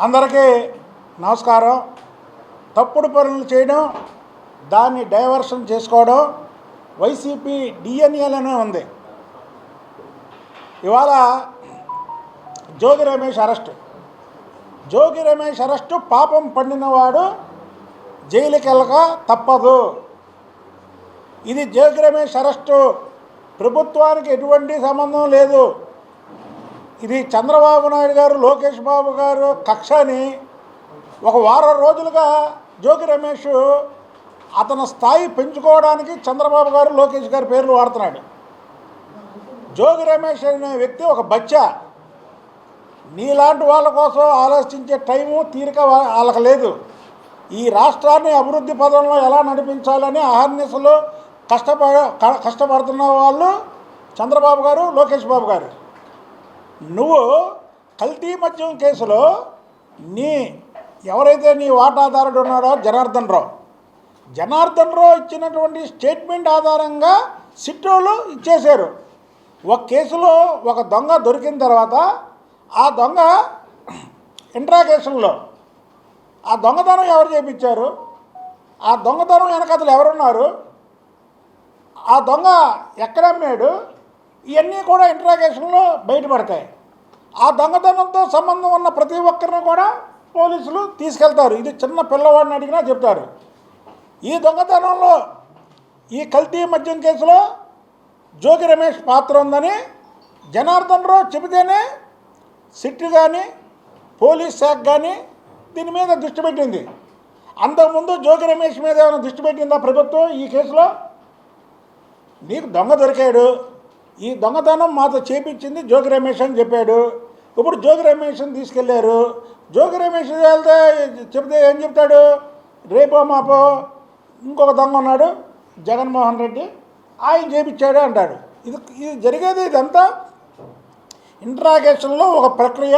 అందరికీ నమస్కారం. తప్పుడు పనులు చేయడం దాన్ని డైవర్షన్ చేసుకోవడం వైసీపీ డిఎన్ఏలోనే ఉంది. ఇవాళ జోగి రమేష్ అరెస్ట్. జోగి రమేష్ అరెస్టు పాపం పండినవాడు జైలుకి వెళ్ళక తప్పదు. ఇది జోగి రమేష్ అరెస్టు. ప్రభుత్వానికి ఎటువంటి సంబంధం లేదు. ఇది చంద్రబాబు నాయుడు గారు లోకేష్ బాబు గారు కక్షని ఒక వారం రోజులుగా జోగి రమేష్ అతని స్థాయి పెంచుకోవడానికి చంద్రబాబు గారు లోకేష్ గారి పేర్లు వాడుతున్నాడు. జోగి రమేష్ అనే వ్యక్తి ఒక బచ్చా. నీలాంటి వాళ్ళ కోసం ఆలోచించే టైము తీరిక వాళ్ళకి లేదు. ఈ రాష్ట్రాన్ని అభివృద్ధి పదంలో ఎలా నడిపించాలని అహర్నిశలు కష్టపడ క- కష్టపడుతున్న వాళ్ళు చంద్రబాబు గారు లోకేష్ బాబు గారు. నువ్వు కల్తీ మద్యం కేసులో నీ ఎవరైతే నీ వాటాదారుడు ఉన్నాడో జనార్దన్ రావు జనార్దన్ రావు ఇచ్చినటువంటి స్టేట్మెంట్ ఆధారంగా సిట్టోలు ఇచ్చేశారు. ఒక కేసులో ఒక దొంగ దొరికిన తర్వాత ఆ దొంగ ఇంట్రాగేషన్లో ఆ దొంగతనం ఎవరు చేపించారు? ఆ దొంగతనం వెనకతలు ఎవరున్నారు? ఆ దొంగ ఎక్కడ అమ్మాడు? ఇవన్నీ కూడా ఇంట్రాగేషన్లో బయటపడతాయి. ఆ దొంగతనంతో సంబంధం ఉన్న ప్రతి ఒక్కరిని కూడా పోలీసులు తీసుకెళ్తారు. ఇది చిన్న పిల్లవాడిని అడిగినా చెప్తారు. ఈ దొంగతనంలో ఈ కల్తీ మద్యం కేసులో జోగి రమేష్ పాత్ర ఉందని జనార్దన్ రావు చెబితేనే సిట్ కానీ పోలీస్ శాఖ కానీ దీని మీద దృష్టి పెట్టింది. అంతకుముందు జోగి రమేష్ మీద ఏమైనా దృష్టి పెట్టిందా ప్రభుత్వం ఈ కేసులో? నీకు దొంగ దొరికాడు. ఈ దొంగతనం మాతో చేపించింది జోగి రమేష్ అని చెప్పాడు. ఇప్పుడు జోగి రమేష్ని తీసుకెళ్ళారు. జోగి రమేష్ వెళ్తే చెప్తే ఏం చెప్తాడు? రేపో మాపో ఇంకొక దొంగ ఉన్నాడు జగన్మోహన్ రెడ్డి. ఆయన చేపించాడు అంటాడు. ఇది ఇది జరిగేది ఇదంతా ఇంట్రాగేషన్లో ఒక ప్రక్రియ.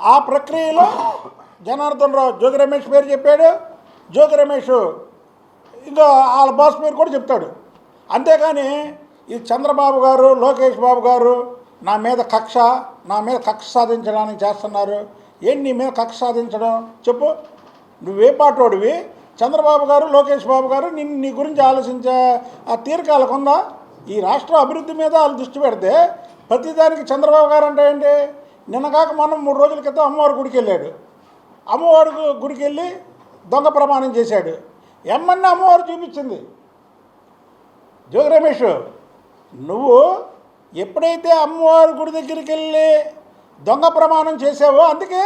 ఆ ప్రక్రియలో జనార్దన్ రావు జోగి రమేష్ పేరు చెప్పాడు. జోగి రమేష్ ఇంకా వాళ్ళ బాస్ పేరు కూడా చెప్తాడు. అంతేకాని ఈ చంద్రబాబు గారు లోకేష్ బాబు గారు నా మీద కక్ష నా మీద కక్ష సాధించడానికి చేస్తున్నారు. ఏంటి నీ మీద కక్ష సాధించడం? చెప్పు. నువ్వే పాటోడివి. చంద్రబాబు గారు లోకేష్ బాబు గారు నిన్ను నీ గురించి ఆలోచించే ఆ తీర్కాలకు ఉందా? ఈ రాష్ట్ర అభివృద్ధి మీద వాళ్ళు దృష్టి పెడితే ప్రతిదానికి చంద్రబాబు గారు అంటే ఏంటి? నిన్న కాక మనం మూడు రోజుల క్రితం అమ్మవారి గుడికి వెళ్ళాడు. అమ్మవారి గుడికి వెళ్ళి దొంగ ప్రమాణం చేశాడు. ఎమ్మన్నా అమ్మవారు చూపించింది. జోగి రమేష్ నువ్వు ఎప్పుడైతే అమ్మవారి గుడి దగ్గరికి వెళ్ళి దొంగ ప్రమాణం చేసావో అందుకే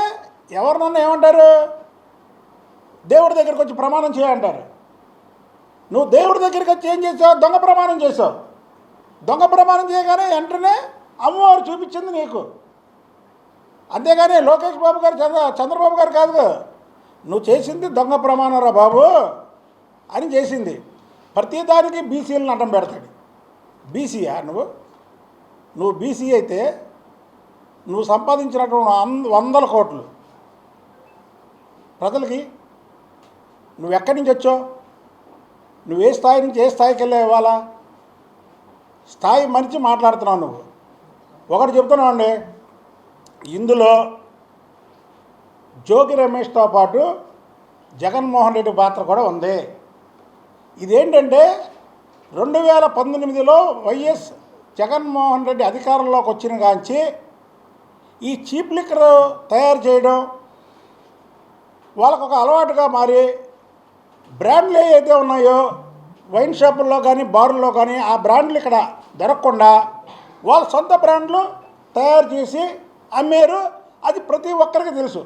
ఎవరినన్నా ఏమంటారు? దేవుడి దగ్గరికి వచ్చి ప్రమాణం చేయంటారు నువ్వు దేవుడి దగ్గరికి వచ్చి ఏం చేసావు దొంగ ప్రమాణం చేసావు దొంగ ప్రమాణం చేయగానే వెంటనే అమ్మవారు చూపించింది నీకు. అంతేగాని లోకేష్ బాబు గారు చంద్ర చంద్రబాబు గారు కాదు. నువ్వు చేసింది దొంగ ప్రమాణం రా బాబు అని చేసింది. ప్రతిదానికి బీసీలను అడ్డం పెడతాడు. బీసీయా నువ్వు? నువ్వు బీసీ అయితే నువ్వు సంపాదించినటువంటి వంద- వందల కోట్లు. ప్రజలకి నువ్వు ఎక్కడి నుంచి వచ్చావు? నువ్వు ఏ స్థాయి నుంచి ఏ స్థాయికి వెళ్ళావు ఇవాళ? స్థాయి మంచి మాట్లాడుతున్నావు నువ్వు. ఒకటి చెప్తున్నావు అండి ఇందులో జోగి రమేష్తో పాటు జగన్మోహన్ రెడ్డి పాత్ర కూడా ఉంది. ఇదేంటంటే రెండు వేల పంతొమ్మిదిలో వైఎస్ జగన్మోహన్ రెడ్డి అధికారంలోకి వచ్చిన కాంచి ఈ చీప్ లిక్కర్ తయారు చేయడం వాళ్ళకు ఒక అలవాటుగా మారి బ్రాండ్లు ఏవైతే ఉన్నాయో వైన్ షాపుల్లో కానీ బార్ల్లో కానీ ఆ బ్రాండ్లు ఇక్కడ దొరకకుండా వాళ్ళ సొంత బ్రాండ్లు తయారు చేసి అమ్మారు. అది ప్రతి ఒక్కరికి తెలుసు.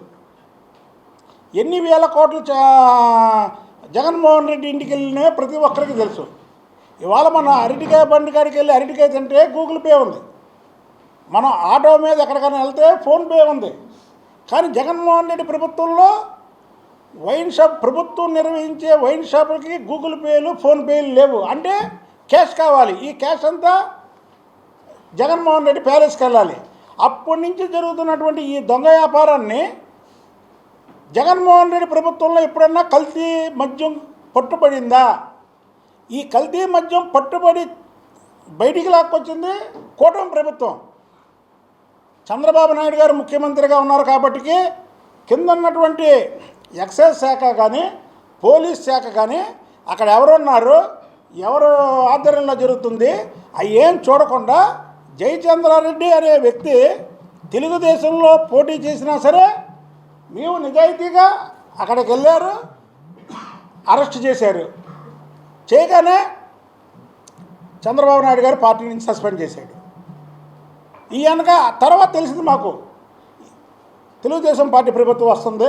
ఎన్ని వేల కోట్లు జగన్మోహన్ రెడ్డి ఇంటికి వెళ్ళినా ప్రతి ఒక్కరికి తెలుసు. ఇవాళ మన అరటికాయ బండి కాడికి వెళ్ళి అరటికాయ తింటే గూగుల్ పే ఉంది. మనం ఆటో మీద ఎక్కడికైనా వెళ్తే ఫోన్పే ఉంది. కానీ జగన్మోహన్ రెడ్డి ప్రభుత్వంలో వైన్ షాప్ ప్రభుత్వం నిర్వహించే వైన్ షాపులకి గూగుల్ పేలు ఫోన్పేలు లేవు. అంటే క్యాష్ కావాలి. ఈ క్యాష్ అంతా జగన్మోహన్ రెడ్డి ప్యాలెస్కి వెళ్ళాలి. అప్పటి నుంచి జరుగుతున్నటువంటి ఈ దొంగ వ్యాపారాన్ని జగన్మోహన్ రెడ్డి ప్రభుత్వంలో ఎప్పుడన్నా కల్తీ మద్యం పట్టుబడిందా? ఈ కల్తీ మద్యం పట్టుబడి బయటికి లాక్కొచ్చింది కూటమి ప్రభుత్వం. చంద్రబాబు నాయుడు గారు ముఖ్యమంత్రిగా ఉన్నారు కాబట్టి కింద ఉన్నటువంటి ఎక్సైజ్ శాఖ కానీ పోలీస్ శాఖ కానీ అక్కడ ఎవరున్నారు ఎవరు ఆధ్వర్యంలో జరుగుతుంది అవి ఏం చూడకుండా జయచంద్రారెడ్డి అనే వ్యక్తి తెలుగుదేశంలో పోటీ చేసినా సరే మేము నిజాయితీగా అక్కడికి వెళ్ళారు అరెస్ట్ చేశారు. చేయగానే చంద్రబాబు నాయుడు గారు పార్టీ నుంచి సస్పెండ్ చేశాడు. ఈ అనక తర్వాత తెలిసింది మాకు. తెలుగుదేశం పార్టీ ప్రభుత్వం వస్తుంది.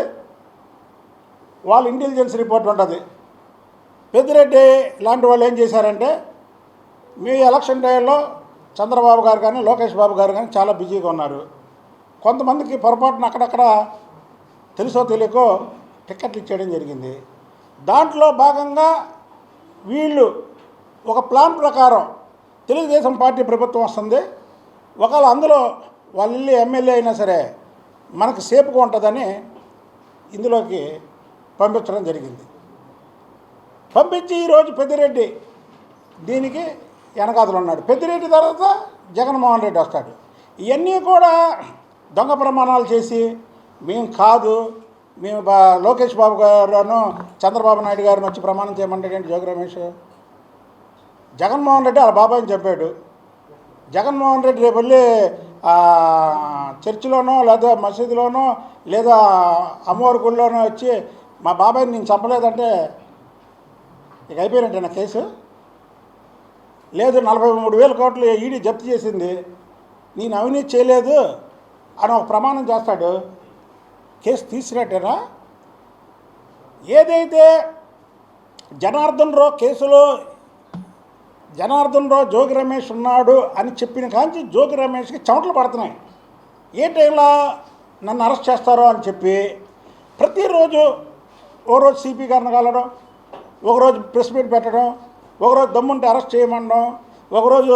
వాళ్ళ ఇంటెలిజెన్స్ రిపోర్ట్ ఉంటుంది. పెద్దిరెడ్డి లాంటి వాళ్ళు ఏం చేశారంటే మీ ఎలక్షన్ టైంలో చంద్రబాబు గారు కానీ లోకేష్ బాబు గారు కానీ చాలా బిజీగా ఉన్నారు. కొంతమందికి పొరపాటున అక్కడక్కడ తెలుసో తెలియకో టిక్కెట్లు ఇచ్చేయడం జరిగింది. దాంట్లో భాగంగా వీళ్ళు ఒక ప్లాన్ ప్రకారం తెలుగుదేశం పార్టీ ప్రభుత్వం వస్తుంది. ఒకవేళ అందులో వాళ్ళు ఎమ్మెల్యే అయినా సరే మనకు సేపుగా ఉంటుందని ఇందులోకి పంపించడం జరిగింది. పంపించి ఈరోజు పెద్దిరెడ్డి దీనికి వెనకాతలు ఉన్నాడు. పెద్దిరెడ్డి తర్వాత జగన్మోహన్ రెడ్డి వస్తాడు. ఇవన్నీ కూడా దొంగ ప్రమాణాలు చేసి మేము కాదు మేము బా లోకేష్ బాబు గారును చంద్రబాబు నాయుడు గారిని వచ్చి ప్రమాణం చేయమంటాడేంటి జోగి రమేష్? జగన్మోహన్ రెడ్డి వాళ్ళ బాబాయ్ చెప్పాడు. జగన్మోహన్ రెడ్డి రేపు వెళ్ళి చర్చిలోనో లేదా మసీదులోనో లేదా అమ్మవారి గుడిలోనో వచ్చి మా బాబాయ్ని నేను చంపలేదంటే ఇక అయిపోయినట్టే నా కేసు? లేదు నలభై మూడు వేల కోట్లు ఈడీ జప్తు చేసింది. నేను అవినీతి చేయలేదు అని ఒక ప్రమాణం చేస్తాడు. కేసు తీసినట్టేనా? ఏదైతే జనార్దన్ రావు కేసులో జనార్దన్ రావు జోగి రమేష్ ఉన్నాడు అని చెప్పిన కాంచి జోగి రమేష్కి చెమటలు పడుతున్నాయి. ఏ టైంలో నన్ను అరెస్ట్ చేస్తారో అని చెప్పి ప్రతిరోజు ఓ రోజు సిపి గారిని కలవడం ఒకరోజు ప్రెస్ మీట్ పెట్టడం ఒకరోజు దమ్ముంటే అరెస్ట్ చేయమండం ఒకరోజు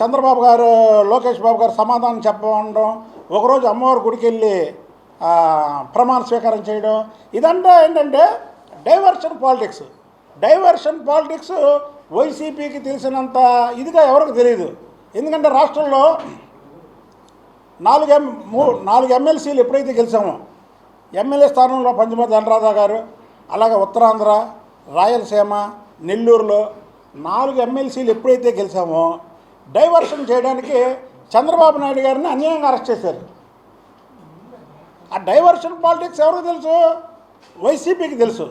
చంద్రబాబు గారు లోకేష్ బాబు గారు సమాధానం చెప్పమండం ఒకరోజు అమ్మవారి గుడికి వెళ్ళి ప్రమాణ స్వీకారం చేయడం. ఇదంతా ఏంటంటే డైవర్షన్ పాలిటిక్స్. డైవర్షన్ పాలిటిక్స్ వైసీపీకి తెలిసినంత ఇదిగా ఎవరికి తెలియదు ఎందుకంటే రాష్ట్రంలో నాలుగు ఎం మూ నాలుగు ఎమ్మెల్సీలు ఎప్పుడైతే గెలిచామో ఎమ్మెల్యే స్థానంలో పంచమతి అనురాధ గారు అలాగే ఉత్తరాంధ్ర రాయలసీమ నెల్లూరులో నాలుగు ఎమ్మెల్సీలు ఎప్పుడైతే గెలిచామో డైవర్షన్ చేయడానికి చంద్రబాబు నాయుడు గారిని అన్యాయంగా అరెస్ట్ చేశారు. ఆ డైవర్షన్ పాలిటిక్స్ ఎవరికి తెలుసు? వైసీపీకి తెలుసు.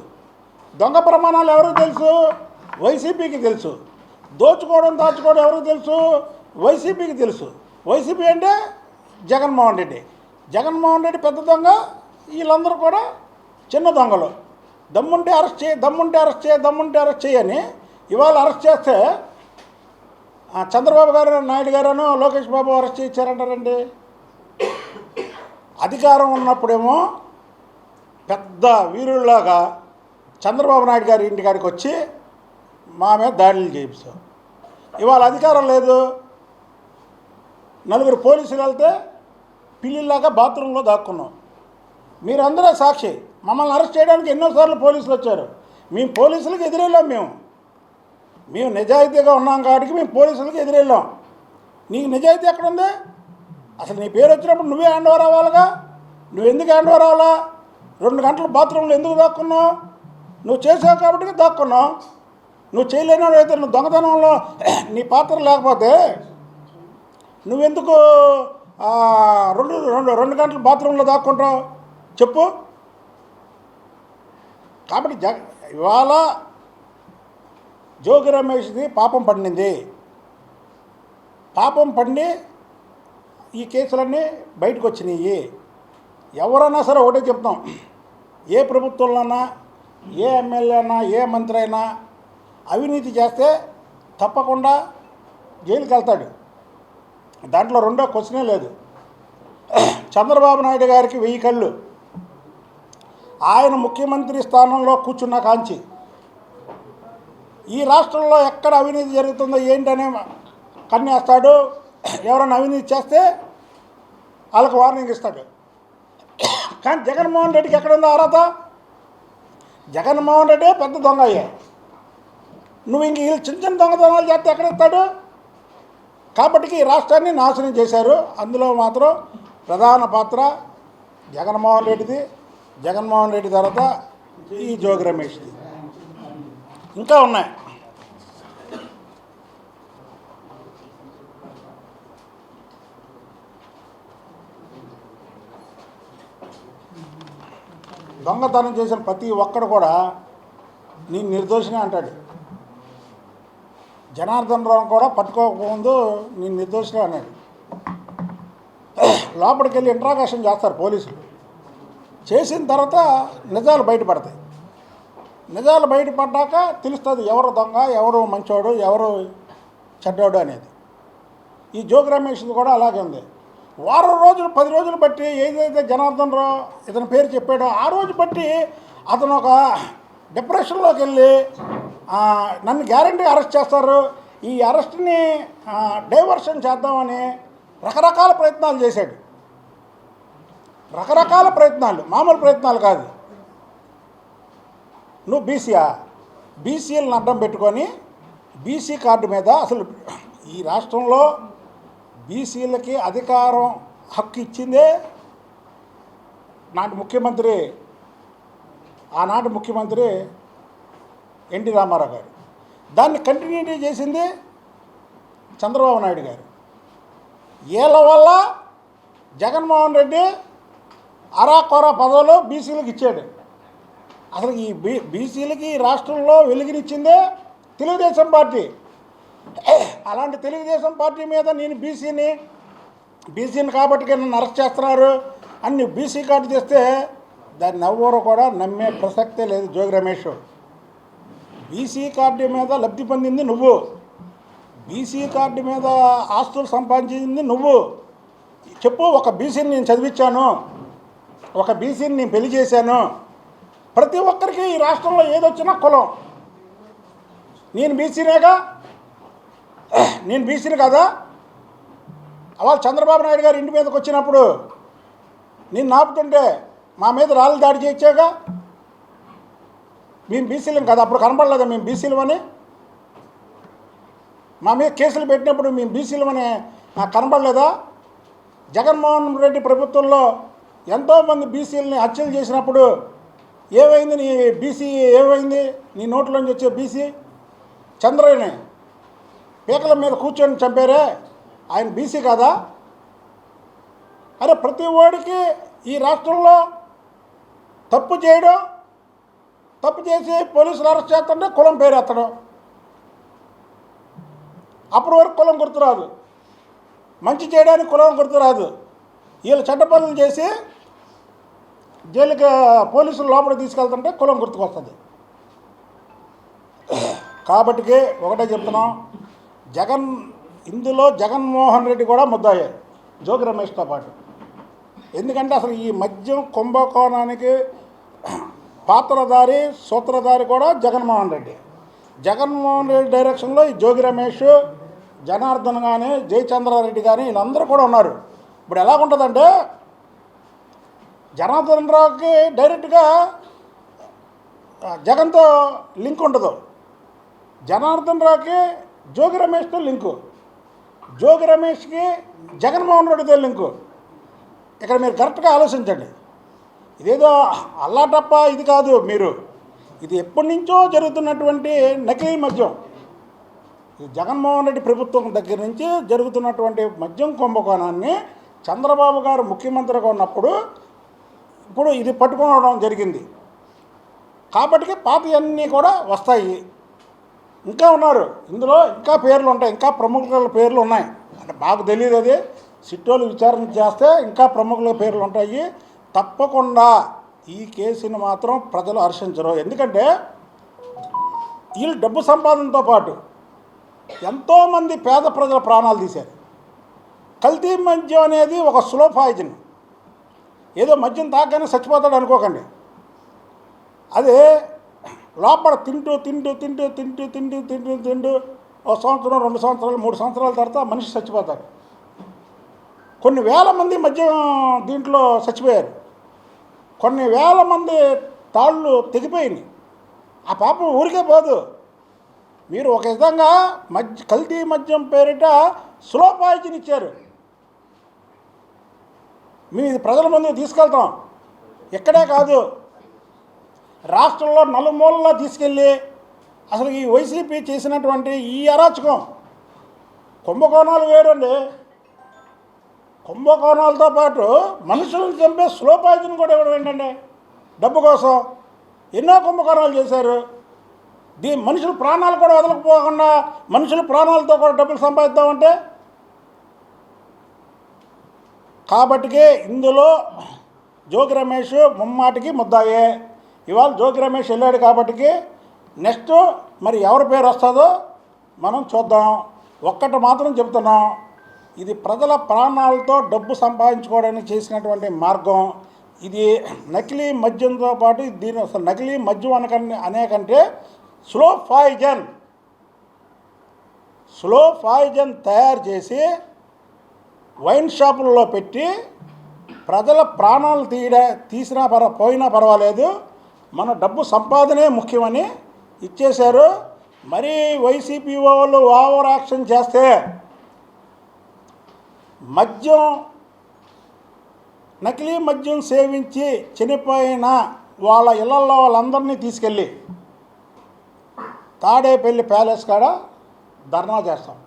దొంగ ప్రమాణాలు ఎవరికి తెలుసు? వైసీపీకి తెలుసు. దోచుకోవడం దాచుకోవడం ఎవరికి తెలుసు? వైసీపీకి తెలుసు. వైసీపీ అంటే జగన్మోహన్ రెడ్డి. జగన్మోహన్ రెడ్డి పెద్ద దొంగ వీళ్ళందరూ కూడా చిన్న దొంగలు. దమ్ముంటే అరెస్ట్ చేయి దమ్ముంటే అరెస్ట్ చేయి దమ్ముంటే అరెస్ట్ చేయని ఇవాళ అరెస్ట్ చేస్తే చంద్రబాబు గారు నాయుడు గారును లోకేష్ బాబు అరెస్ట్ చేయించారంటారండి. అధికారం ఉన్నప్పుడేమో పెద్ద వీరుల్లాగా చంద్రబాబు నాయుడు గారి ఇంటికాడికి వచ్చి మా మీద దాడులు చేయించాం ఇవాళ అధికారం లేదు. నలుగురు పోలీసులు వెళ్తే పిల్లిలాగా బాత్రూంలో దాక్కున్నాం. మీరందరూ సాక్షి. మమ్మల్ని అరెస్ట్ చేయడానికి ఎన్నోసార్లు పోలీసులు వచ్చారు. మేము పోలీసులకు ఎదురెళ్ళాం మేము. మేము నిజాయితీగా ఉన్నాం కాబట్టి మేము పోలీసులకు ఎదురెళ్ళాం. నీకు నిజాయితీ ఎక్కడుంది? అసలు నీ పేరు వచ్చినప్పుడు నువ్వే హ్యాండ్ ఓవర్ అవ్వాలిగా? నువ్వు ఎందుకు హ్యాండ్ ఓవర్ అవ్వాలా? రెండు గంటలు బాత్రూంలో ఎందుకు దాక్కున్నావు? నువ్వు చేసావు కాబట్టి దాక్కున్నావు? నువ్వు చేయలేని అయితే నువ్వు దొంగతనంలో నీ పాత్ర లేకపోతే నువ్వెందుకు రెండు రెండు రెండు గంటలు బాత్రూంలో దాక్కుంటావు? చెప్పు. కాబట్టి జగ ఇవాళ జోగి రమేష్ది పాపం పండింది. పాపం పండి ఈ కేసులన్నీ బయటకు వచ్చినాయి ఎవరైనా సరే ఒకటే చెప్తాం. ఏ ప్రభుత్వంలోనా ఏ ఎమ్మెల్యే అయినా ఏ మంత్రి అయినా అవినీతి చేస్తే తప్పకుండా జైలుకి వెళ్తాడు దాంట్లో రెండో క్వశ్చనే లేదు. చంద్రబాబు నాయుడు గారికి వెయ్యి కళ్ళు. ఆయన ముఖ్యమంత్రి స్థానంలో కూర్చున్న కాంచి. ఈ రాష్ట్రంలో ఎక్కడ అవినీతి జరుగుతుందో ఏంటనే కన్నేస్తాడు. ఎవరైనా అవినీతి చేస్తే వాళ్ళకి వార్నింగ్ ఇస్తాడు. కానీ జగన్మోహన్ రెడ్డికి ఎక్కడుందో అర్హత? జగన్మోహన్ రెడ్డి పెద్ద దొంగ అయ్యా నువ్వు ఇంక వీళ్ళు చిన్న చిన్న దొంగతనాలు చేస్తే ఎక్కడ ఇస్తాడు? కాబట్టి ఈ రాష్ట్రాన్ని నాశనం చేశారు. అందులో మాత్రం ప్రధాన పాత్ర జగన్మోహన్ రెడ్డిది జగన్మోహన్ రెడ్డి తర్వాత ఈ జోగి రమేష్ది. ఇంకా ఉన్నాయి. దొంగతనం చేసిన ప్రతి ఒక్కడు కూడా నేను నిర్దోషిని అంటాడు. జనార్దన్ రావు కూడా పట్టుకోకముందు నేను నిర్దోషిని అన్నాడు. లోపలికి వెళ్ళి ఇంట్రాగేషన్ చేస్తారు పోలీసులు. చేసిన తర్వాత నిజాలు బయటపడతాయి. నిజాలు బయటపడ్డాక తెలుస్తుంది ఎవరు దొంగ ఎవరు మంచోడు ఎవరు చెడ్డోడు అనేది. ఈ జోగి కూడా అలాగే ఉంది. వారం రోజులు పది రోజులు బట్టి ఏదైతే జనార్దన్ రావు ఇతని పేరు చెప్పాడో ఆ రోజు బట్టి అతను ఒక డిప్రెషన్లోకి వెళ్ళి నన్ను గ్యారంటీ అరెస్ట్ చేస్తారు. ఈ అరెస్ట్ని డైవర్షన్ చేద్దామని రకరకాల ప్రయత్నాలు చేశాడు. రకరకాల ప్రయత్నాలు మామూలు ప్రయత్నాలు కాదు. నువ్వు బీసీయా? బీసీలను అడ్డం పెట్టుకొని బీసీ కార్డు మీద అసలు ఈ రాష్ట్రంలో బీసీలకి అధికారం హక్కు ఇచ్చిందే నాటి ముఖ్యమంత్రి ఆనాటి ముఖ్యమంత్రి ఎన్టీ రామారావు గారు. దాన్ని కంటిన్యూటీ చేసింది చంద్రబాబు నాయుడు గారు. వీళ్ళ వల్ల జగన్మోహన్ రెడ్డి అరాకొర పదవులు బీసీలకు ఇచ్చాడు. అసలు ఈ బీ బీసీలకి ఈ రాష్ట్రంలో వెలుగునిచ్చిందే తెలుగుదేశం పార్టీ. అలాంటి తెలుగుదేశం పార్టీ మీద నేను బీసీని బీసీని కాబట్టి నన్ను అరెస్ట్ చేస్తున్నారు. అన్ని బీసీ కార్డు తెస్తే దాన్ని ఎవ్వరు కూడా నమ్మే ప్రసక్తే లేదు జోగి రమేష్. బీసీ కార్డు మీద లబ్ధి పొందింది నువ్వు. బీసీ కార్డు మీద ఆస్తులు సంపాదించింది నువ్వు. చెప్పు ఒక బీసీని నేను చదివించాను. ఒక బీసీని నేను పెళ్ళి చేశాను. ప్రతి ఒక్కరికి ఈ రాష్ట్రంలో ఏదొచ్చినా కులం. నేను బీసీనేగా నేను బీసీని కదా? అలా చంద్రబాబు నాయుడు గారు ఇంటి మీదకి వచ్చినప్పుడు నేను నాపుతుంటే మా మీద రాళ్ళు దాడి చేయొచ్చాగా మేము బీసీలం కదా అప్పుడు కనపడలేదా మేము బీసీలమని? మా మీద కేసులు పెట్టినప్పుడు మేము బీసీలమని నాకు కనపడలేదా? జగన్మోహన్ రెడ్డి ప్రభుత్వంలో ఎంతోమంది బీసీలని హత్యలు చేసినప్పుడు ఏమైంది నీ బీసీ ఏమైంది నీ నోట్లోంచి వచ్చే బీసీ చంద్రని పీకల మీద కూర్చొని చంపారే? ఆయన బీసీ కాదా? అరే ప్రతి వాడికి ఈ రాష్ట్రంలో తప్పు చేయడం తప్పు చేసి పోలీసులు అరెస్ట్ చేస్తుంటే కులం పేరు ఎత్తడం. అప్పటి వరకు కులం గుర్తురాదు. మంచి చేయడానికి కులం గుర్తురాదు. వీళ్ళు చెడ్డ పనులు చేసి జైలుకి పోలీసులు లోపల తీసుకెళ్తుంటే కులం గుర్తుకొస్తుంది. కాబట్టికి ఒకటే చెప్తున్నాం. జగన్ ఇందులో జగన్మోహన్ రెడ్డి కూడా ముద్దాయారు జోగి రమేష్తో పాటు. ఎందుకంటే అసలు ఈ మద్యం కుంభకోణానికి పాత్రధారి సూత్రధారి కూడా జగన్మోహన్ రెడ్డి. జగన్మోహన్ రెడ్డి డైరెక్షన్లో ఈ జోగి రమేష్ జనార్దన్ కానీ జయచంద్రారెడ్డి కానీ వీళ్ళందరూ కూడా ఉన్నారు. ఇప్పుడు ఎలా ఉంటుందంటే జనార్దన్ రావుకి డైరెక్ట్గా జగన్తో లింక్ ఉండదు. జనార్దన్ రావుకి జోగి రమేష్తో లింకు. జోగి రమేష్కి జగన్మోహన్ రెడ్డితో లింకు. ఇక్కడ మీరు కరెక్ట్గా ఆలోచించండి. ఇదేదో అల్లాటప్ప ఇది కాదు మీరు. ఇది ఎప్పటి నుంచో జరుగుతున్నటువంటి నకిలీ మద్యం. ఇది జగన్మోహన్ రెడ్డి ప్రభుత్వం దగ్గర నుంచి జరుగుతున్నటువంటి మద్యం కుంభకోణాన్ని చంద్రబాబు గారు ముఖ్యమంత్రిగా ఉన్నప్పుడు ఇప్పుడు ఇది పట్టుకోవడం జరిగింది. కాబట్టి పాతయన్నీ కూడా వస్తాయి. ఇంకా ఉన్నారు. ఇందులో ఇంకా పేర్లు ఉంటాయి. ఇంకా ప్రముఖుల పేర్లు ఉన్నాయి. అంటే మాకు తెలియదు అది. సిట్టోలు విచారణ చేస్తే ఇంకా ప్రముఖుల పేర్లు ఉంటాయి. తప్పకుండా ఈ కేసుని మాత్రం ప్రజలు హర్షించరు. ఎందుకంటే వీళ్ళు డబ్బు సంపాదనతో పాటు ఎంతోమంది పేద ప్రజల ప్రాణాలు తీశారు. కల్తీ మద్యం అనేది ఒక స్లో పాయిజన్ ఏదో మద్యం తాగానే చచ్చిపోతాడు అనుకోకండి. అదే లోపల తింటూ తింటూ తింటూ తింటూ తింటూ తింటూ తింటూ ఒక సంవత్సరం రెండు సంవత్సరాలు మూడు సంవత్సరాల తర్వాత మనిషి చచ్చిపోతారు కొన్ని వేల మంది మద్యం దీంట్లో చచ్చిపోయారు. కొన్ని వేల మంది తాళ్ళు తెగిపోయినాయి. ఆ పాపం ఊరికే పోదు. మీరు ఒక విధంగా మద్య కల్తీ మద్యం పేరిట స్లో పాయిజన్ ఇచ్చారు. మేము ఇది ప్రజల ముందు తీసుకెళ్తాం. ఇక్కడే కాదు. రాష్ట్రంలో నలుమూలలో తీసుకెళ్ళి అసలు ఈ వైసీపీ చేసినటువంటి ఈ అరాచకం కుంభకోణాలు వేరండి. కుంభకోణాలతో పాటు మనుషులను చంపే స్లో పాయిజన్ కూడా ఇవ్వడం ఏంటండి? డబ్బు కోసం ఎన్నో కుంభకోణాలు చేశారు. దీ మనుషుల ప్రాణాలు కూడా వదలకపోకుండా మనుషుల ప్రాణాలతో కూడా డబ్బులు సంపాదిద్దామంటే? కాబట్టికే ఇందులో జోగి రమేష్ ముమ్మాటికి ముద్దాయే. ఇవాళ జోగి రమేష్ వెళ్ళాడు కాబట్టి నెక్స్ట్ మరి ఎవరి పేరు వస్తుందో మనం చూద్దాం. ఒక్కటి మాత్రం చెప్తున్నాం ఇది ప్రజల ప్రాణాలతో డబ్బు సంపాదించుకోవడానికి చేసినటువంటి మార్గం. ఇది నకిలీ మద్యంతో పాటు దీని అసలు నకిలీ మద్యం అనకండి అనేకంటే స్లో పాయిజన్. స్లో పాయిజన్ తయారు చేసి వైన్ షాపుల్లో పెట్టి ప్రజల ప్రాణాలు తీయడా తీసినా పర పోయినా పర్వాలేదు. మన డబ్బు సంపాదనే ముఖ్యమని ఇచ్చేశారు. మరీ వైసీపీ వాళ్ళు ఓవర్ యాక్షన్ చేస్తే మద్యం నకిలీ మద్యం సేవించి చనిపోయిన వాళ్ళ ఇళ్ళలో వాళ్ళందరినీ తీసుకెళ్ళి తాడేపల్లి ప్యాలెస్ కాడ ధర్నా చేస్తాం.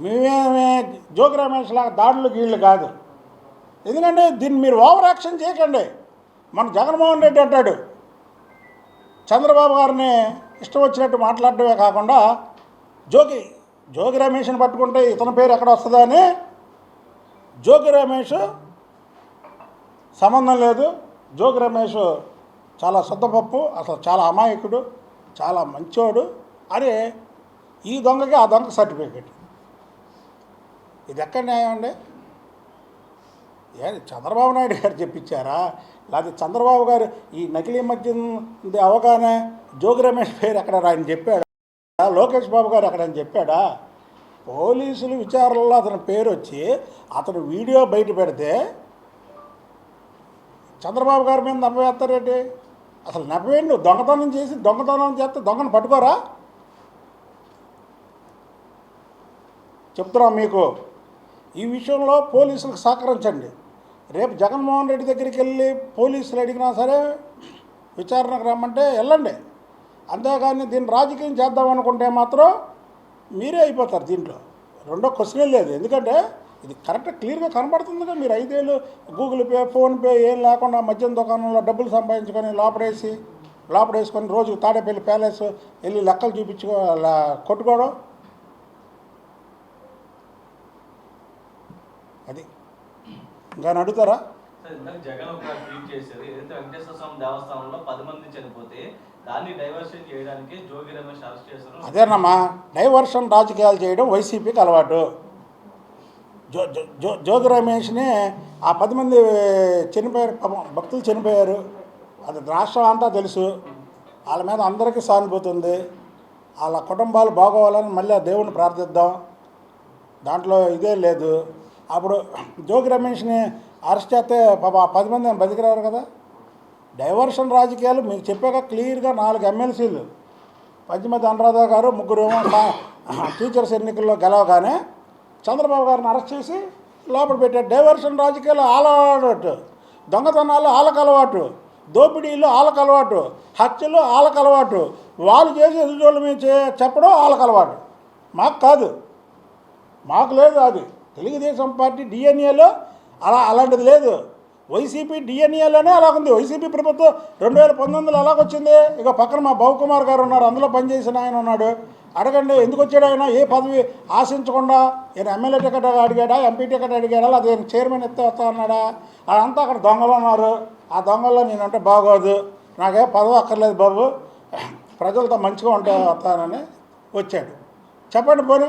మేమేమే జోగి లాగా దాడులు గీళ్ళు కాదు. ఎందుకంటే దీన్ని మీరు ఓవర్ యాక్షన్ చేయకండి. మన జగన్మోహన్ రెడ్డి అంటాడు చంద్రబాబు గారిని ఇష్టం వచ్చినట్టు మాట్లాడటమే కాకుండా జోగి జోగి రమేష్ని పట్టుకుంటే ఇతని పేరు ఎక్కడ వస్తుందా అని జోగి రమేష్ సంబంధం లేదు. జోగి రమేష్ చాలా శుద్ధపప్పు అసలు చాలా అమాయకుడు చాలా మంచోడు. అని ఈ దొంగకి ఆ దొంగ సర్టిఫికేట్. ఇది ఎక్కడ న్యాయం అండి? ఏ చంద్రబాబు నాయుడు గారు చెప్పించారా? లేకపోతే చంద్రబాబు గారు ఈ నకిలీ మద్యం అవగాహన జోగి రమేష్ పేరు ఎక్కడ ఆయన చెప్పాడా? లోకేష్ బాబు గారు ఎక్కడ అని చెప్పాడా? పోలీసులు విచారణలో అతని పేరు వచ్చి అతను వీడియో బయట పెడితే చంద్రబాబు గారి మీద నమ్మవేస్తారేంటి అసలు నవ్వేండి దొంగతనం చేసి దొంగతనం చేస్తే దొంగను పట్టుకోరా? చెప్తున్నాం మీకు. ఈ విషయంలో పోలీసులకు సహకరించండి. రేపు జగన్మోహన్ రెడ్డి దగ్గరికి వెళ్ళి పోలీసులు అడిగినా సరే విచారణకు రమ్మంటే వెళ్ళండి. అంతేగాని దీన్ని రాజకీయం చేద్దాం అనుకుంటే మాత్రం మీరే అయిపోతారు దీంట్లో. రెండో క్వశ్చనే లేదు. ఎందుకంటే ఇది కరెక్ట్ క్లియర్గా కనబడుతుందిగా. మీరు ఐదేళ్ళు గూగుల్ పే ఫోన్పే ఏం లేకుండా మద్యం దుకాణంలో డబ్బులు సంపాదించుకొని లోపడేసి లోపడేసుకొని రోజు తాడేపల్లి ప్యాలెస్ వెళ్ళి లెక్కలు చూపించుకో కొట్టుకోవడం అది ఇంకా అడుగుతారా? సార్ ఇందాక జగన్ ఒక ట్వీట్ చేశారు. ఏదైతే వెంకటేశ్వర స్వామి దేవస్థానంలో పది మంది చనిపోతే దాన్ని డైవర్షన్ చేయడానికి జోగి రమేష్ అరెస్ట్ చేశారు. అదేనమ్మా డైవర్షన్ రాజకీయాలు చేయడం వైసీపీకి అలవాటు. జో జో- జో జోగి రమేష్ని ఆ పది మంది చనిపోయారు భక్తులు చనిపోయారు. అది రాష్ట్రం అంతా తెలుసు. వాళ్ళ మీద అందరికీ సానుభూతి ఉంది వాళ్ళ కుటుంబాలు బాగోవాలని మళ్ళీ ఆ దేవుని ప్రార్థిద్దాం. దాంట్లో ఇదే లేదు. అప్పుడు జోగి రమేష్ని అరెస్ట్ చేస్తే పది మంది బతికిరారు కదా. డైవర్షన్ రాజకీయాలు మీకు చెప్పాక క్లియర్గా నాలుగు ఎమ్మెల్సీలు పంచమతి అనురాధ గారు ముగ్గురు ఏమో టీచర్స్ ఎన్నికల్లో గెలవగానే చంద్రబాబు గారిని అరెస్ట్ చేసి లోపల పెట్టారు. డైవర్షన్ రాజకీయాలు ఆలవాటు దొంగతనాలు ఆలకు అలవాటు దోపిడీలు ఆలకు అలవాటు హత్యలు ఆలకు అలవాటు వాళ్ళు చేసి ఎదుటోళ్ళ మీద చెప్పడం ఆలకు అలవాటు మాకు కాదు. మాకు లేదు అది. తెలుగుదేశం పార్టీ డిఎన్ఏలో అలా అలాంటిది లేదు. వైసీపీ డిఎన్ఏలోనే ఉంది వైసీపీ ప్రభుత్వం రెండు వేల పంతొమ్మిదిలో అలాగొచ్చింది. ఇక పక్కన మా బాబుకుమార్ గారు ఉన్నారు. అందులో పనిచేసిన ఆయన ఉన్నాడు. అడగండి ఎందుకు వచ్చాడు ఆయన? ఏ పదవి ఆశించకుండా ఈయన ఎమ్మెల్యే టికెట్ అడిగాడా? ఎంపీ టికెట్ అడిగాడా? లేదా ఈయన చైర్మన్ ఎత్తే వస్తా అన్నాడా అదంతా అక్కడ దొంగలు ఉన్నారు. ఆ దొంగల్లో నేనంటే బాగోదు. నాకే పదవి అక్కర్లేదు బాబు. ప్రజలతో మంచిగా ఉంటే వస్తానని వచ్చాడు. చెప్పండి పోనీ.